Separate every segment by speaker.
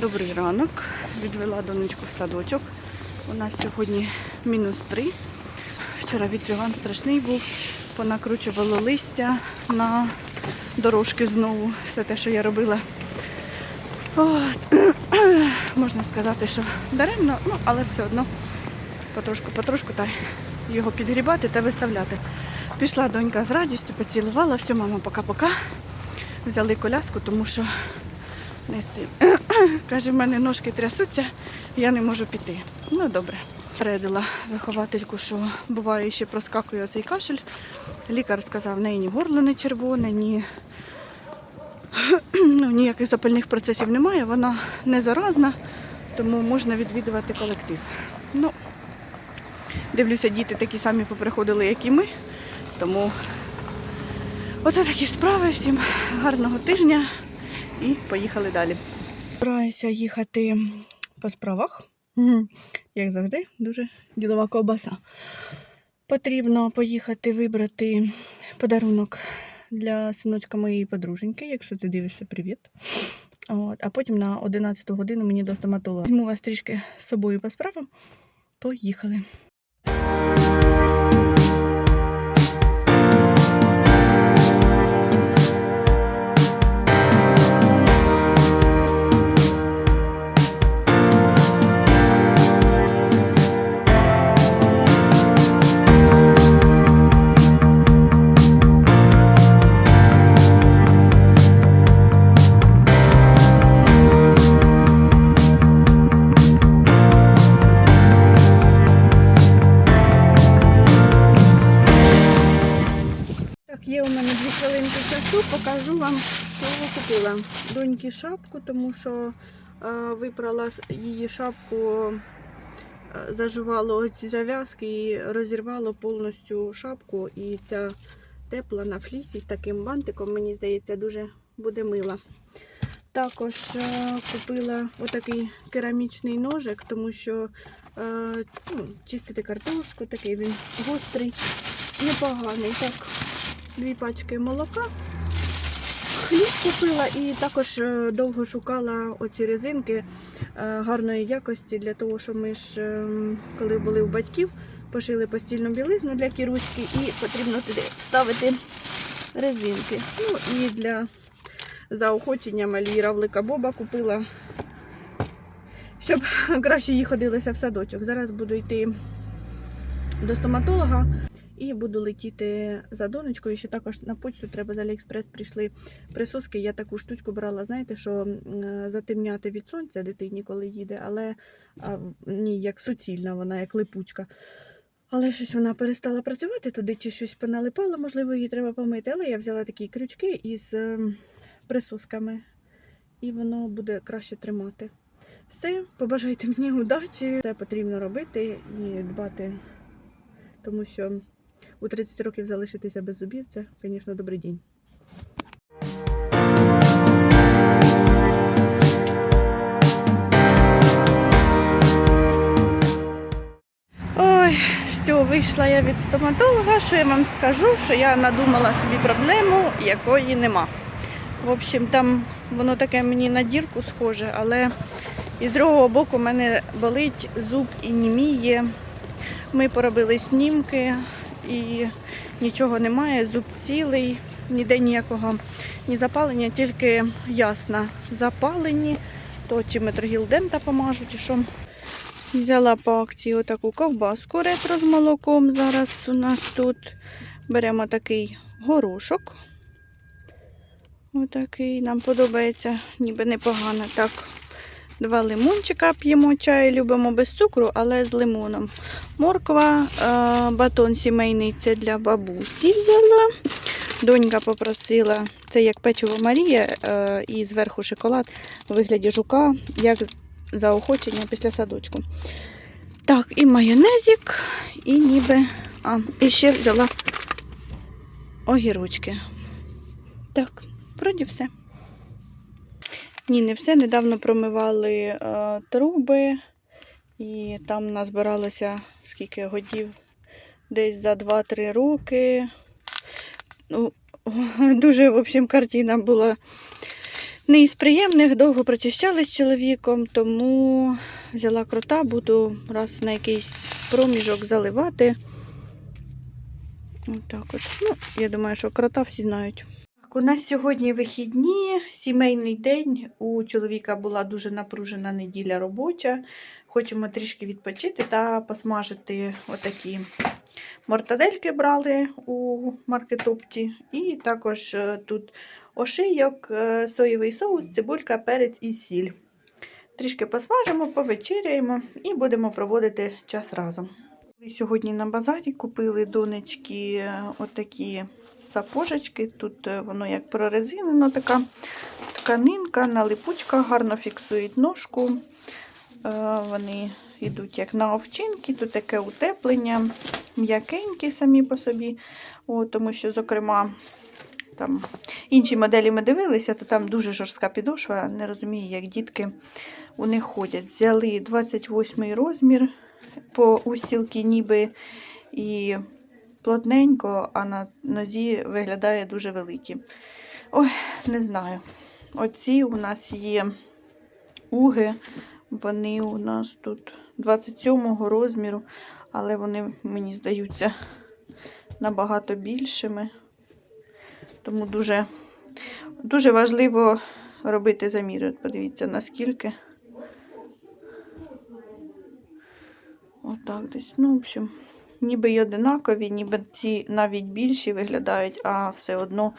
Speaker 1: Добрий ранок. Відвела донечку в садочок. У нас сьогодні мінус три. Вчора вітрюган страшний був. Понакручувало листя на дорожки знову. Все те, що я робила. От. Можна сказати, що даремно, ну, але все одно потрошку, потрошку та його підгрібати та виставляти. Пішла донька з радістю, поцілувала, все, мама, пока-пока. Взяли коляску, тому що не ці. Каже, в мене ножки трясуться, я не можу піти. Ну добре. Передала виховательку, що буває ще проскакує цей кашель. Лікар сказав, в неї ні горло не червоне, ні ну, ніяких запальних процесів немає, вона не заразна, тому можна відвідувати колектив. Ну, дивлюся, діти такі самі поприходили, як і ми. Тому оце такі справи. Всім гарного тижня і поїхали далі. Збираюся їхати по справах. Як завжди, дуже ділова ковбаса. Потрібно поїхати вибрати подарунок для синочка моєї подруженьки, якщо ти дивишся, привіт. От, а потім на 11 годину мені до стоматолога. Візьму вас трішки з собою по справам. Поїхали. Покажу вам, що купила. Доньки шапку, тому що е, випрала її шапку, е, зажувало ці зав'язки і розірвало повністю шапку. І ця тепла на флісі з таким бантиком, мені здається, дуже буде мила. Також е, купила отакий керамічний ножик, тому що ну, чистити картошку, такий він гострий, непоганий. Так, дві пачки молока. Хліб купила і також е, довго шукала оці резинки е, гарної якості для того, що ми ж, е, коли були у батьків, пошили постільну білизну для кіруськи і потрібно туди ставити резинки. Ну і для заохочення малі равлика Боба купила, щоб краще їй ходилося в садочок. Зараз буду йти до стоматолога. І буду летіти за донечкою. Ще також на почту треба з Аліекспрес прийшли присоски. Я таку штучку брала, знаєте, що м, затемняти від сонця дитині, коли їде, але а, ні, як суцільна вона, як липучка. Але щось вона перестала працювати туди, чи щось поналипало, можливо, її треба помити. Але я взяла такі крючки із ем, присосками, і воно буде краще тримати. Все, побажайте мені удачі. Це потрібно робити і дбати, тому що у 30 років залишитися без зубів це, звісно, добрий день. Ой, все, вийшла я від стоматолога. Що я вам скажу? Що я надумала собі проблему, якої нема. В общем, там воно таке мені на дірку схоже, але із другого боку в мене болить зуб і німіє. Ми поробили снімки і нічого немає, зуб цілий, ніде ніякого ні запалення, тільки ясно запалені, то чи метрогілдента помажу, чи що. Взяла по акції отаку ковбаску ретро з молоком. Зараз у нас тут беремо такий горошок. Отакий. Нам подобається, ніби непогано. Так, два лимончика п'ємо чай, любимо без цукру, але з лимоном. Морква, е, батон сімейний це для бабусі взяла. Донька попросила, це як печиво Марія, е, і зверху шоколад у вигляді жука, як заохочення після садочку. Так, і майонезик, і ніби. А, і ще взяла огірочки. Так, вроді все. Ні, не все. Недавно промивали е, труби, і там назбиралося скільки годів, десь за 2-3 роки. Ну, дуже, в общем, картина була Не із приємних, довго прочищали з чоловіком, тому взяла крота, буду раз на якийсь проміжок заливати. Отак от. Ну, я думаю, що крота всі знають. Так, У нас сьогодні вихідні, сімейний день. У чоловіка була дуже напружена неділя робоча. Хочемо трішки відпочити та посмажити отакі мортадельки брали у маркетопті. І також е, тут ошийок, е, соєвий соус, цибулька, перець і сіль. Трішки посмажимо, повечеряємо і будемо проводити час разом. Сьогодні на базарі купили донечки е, отакі сапожечки. Тут е, воно як прорезинено, така тканинка на липучках, гарно фіксують ножку. Е, Вони йдуть як на овчинки, тут таке утеплення, м'якенькі самі по собі. О, тому що, зокрема, там інші моделі ми дивилися, то там дуже жорстка підошва. Не розумію, як дітки у них ходять. Взяли 28 розмір по устілки ніби і плотненько, а на нозі виглядає дуже великі. Ой, не знаю. Оці у нас є уги. Вони у нас тут 27-го розміру, але вони, мені здаються, набагато більшими. Тому дуже, дуже важливо робити заміри. От Подивіться, наскільки. Отак десь. Ну, в общем, ніби й одинакові, ніби ці навіть більші виглядають, а все одно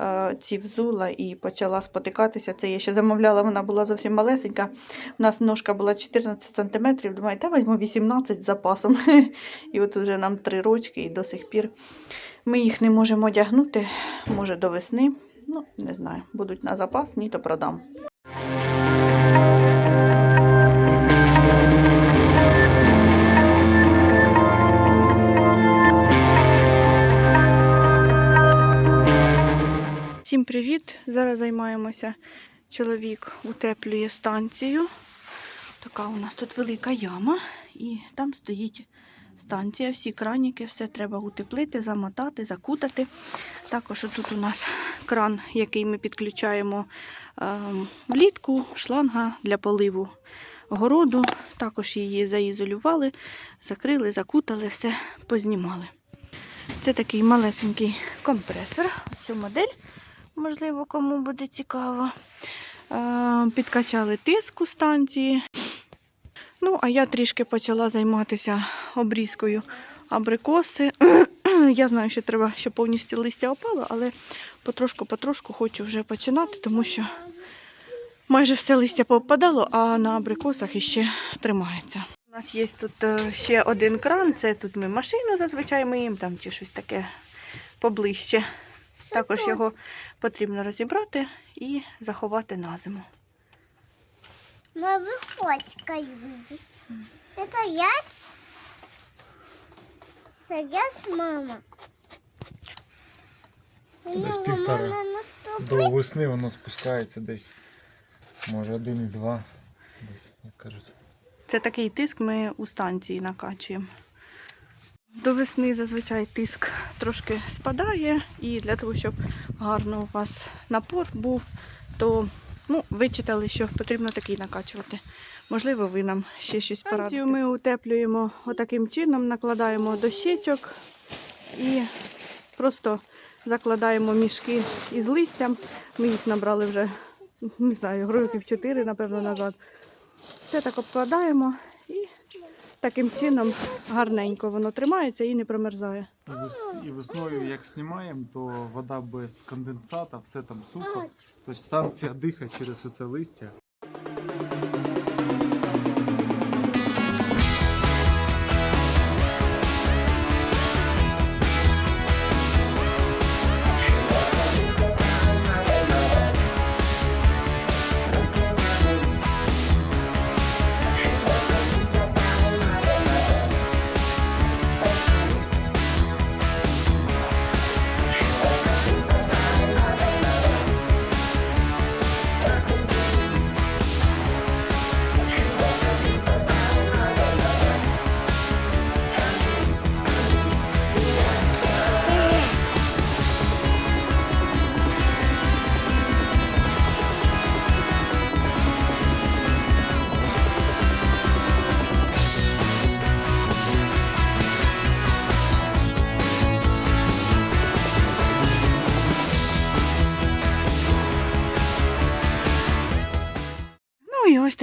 Speaker 1: е, ці взула і почала спотикатися. Це я ще замовляла, вона була зовсім малесенька. У нас ножка була 14 см. Думаю, та візьму 18 з запасом. І от вже нам 3 рочки, і до сих пір ми їх не можемо одягнути. Може до весни. Ну, не знаю, будуть на запас, ні, то продам. Займаємося. Чоловік утеплює станцію. Така у нас тут велика яма, і там стоїть станція. Всі краніки, все треба утеплити, замотати, закутати. Також тут у нас кран, який ми підключаємо ем, влітку, шланга для поливу городу. Також її заізолювали, закрили, закутали, все познімали. Це такий малесенький компресор. Ось ця модель, можливо, кому буде цікаво. Е, Підкачали тиск у станції. Ну, а я трішки почала займатися обрізкою абрикоси. Я знаю, що треба, щоб повністю листя опало, але потрошку-потрошку хочу вже починати, тому що майже все листя попадало, а на абрикосах іще тримається. У нас є тут е, ще один кран, це тут ми машину зазвичай миємо, там чи щось таке поближче. Також його потрібно розібрати і заховати на зиму.
Speaker 2: Мама котика юзи. Это ясь? Это ясь, мама.
Speaker 3: Десь півтора. До весни воно спускається десь. Може один і два. Десь, як кажуть.
Speaker 1: Це такий тиск ми у станції накачуємо. До весни зазвичай тиск трошки спадає, і для того, щоб гарно у вас напор був, то ну, вичитали, що потрібно такий накачувати. Можливо, ви нам ще щось порадите. Ми утеплюємо отаким чином, накладаємо дощечок і просто закладаємо мішки із листям. Ми їх набрали вже, не знаю, років 4, напевно, назад. Все так обкладаємо таким чином гарненько воно тримається і не промерзає.
Speaker 3: І, весною, як знімаємо, то вода без конденсата, все там сухо. Тобто станція дихає через оце листя.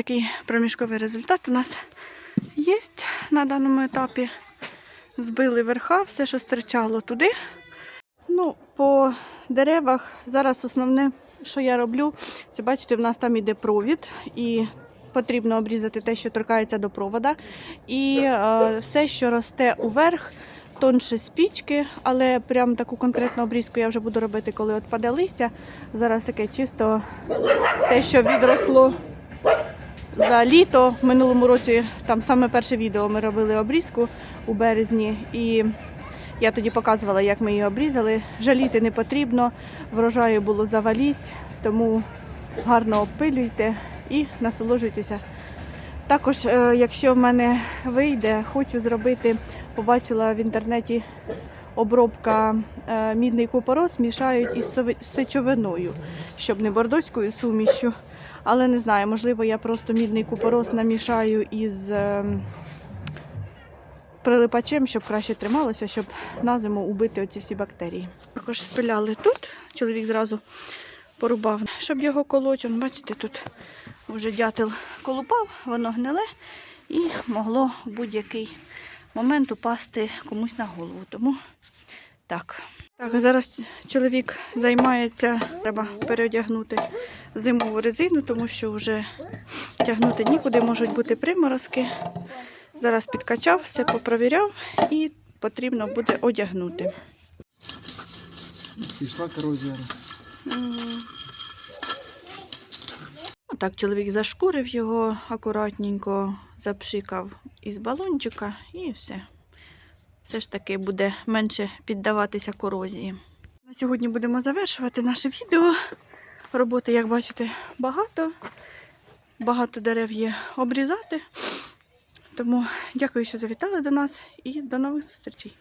Speaker 1: Такий проміжковий результат у нас є на даному етапі. Збили верха, все, що стирчало туди. Ну, по деревах зараз основне, що я роблю, це бачите, в нас там іде провід, і потрібно обрізати те, що торкається до провода. І е, все, що росте уверх, тонше спічки, але прям таку конкретну обрізку я вже буду робити, коли відпаде листя. Зараз таке чисто те, що відросло за літо. В минулому році там саме перше відео ми робили обрізку у березні. І я тоді показувала, як ми її обрізали. Жаліти не потрібно, врожаю було завалість, тому гарно обпилюйте і насолоджуйтеся. Також, е, якщо в мене вийде, хочу зробити, побачила в інтернеті обробка е, мідний купорос мішають із сечовиною, щоб не бордоською сумішю. Але не знаю, можливо, я просто мідний купорос намішаю із е, прилипачем, щоб краще трималося, щоб на зиму убити оці всі бактерії. Також спиляли тут. Чоловік зразу порубав, щоб його колоть. Он, бачите, тут вже дятел колупав, воно гниле і могло в будь-який момент упасти комусь на голову. Тому так. Так, зараз чоловік займається, треба переодягнути зимову резину, тому що вже тягнути нікуди, можуть бути приморозки. Зараз підкачав, все попровіряв і потрібно буде одягнути.
Speaker 3: Пішла корозія.
Speaker 1: Так, чоловік зашкурив його акуратненько, запшикав із балончика і все. Все ж таки буде менше піддаватися корозії. На сьогодні будемо завершувати наше відео. Роботи, як бачите, багато. Багато дерев є обрізати. Тому дякую, що завітали до нас і до нових зустрічей.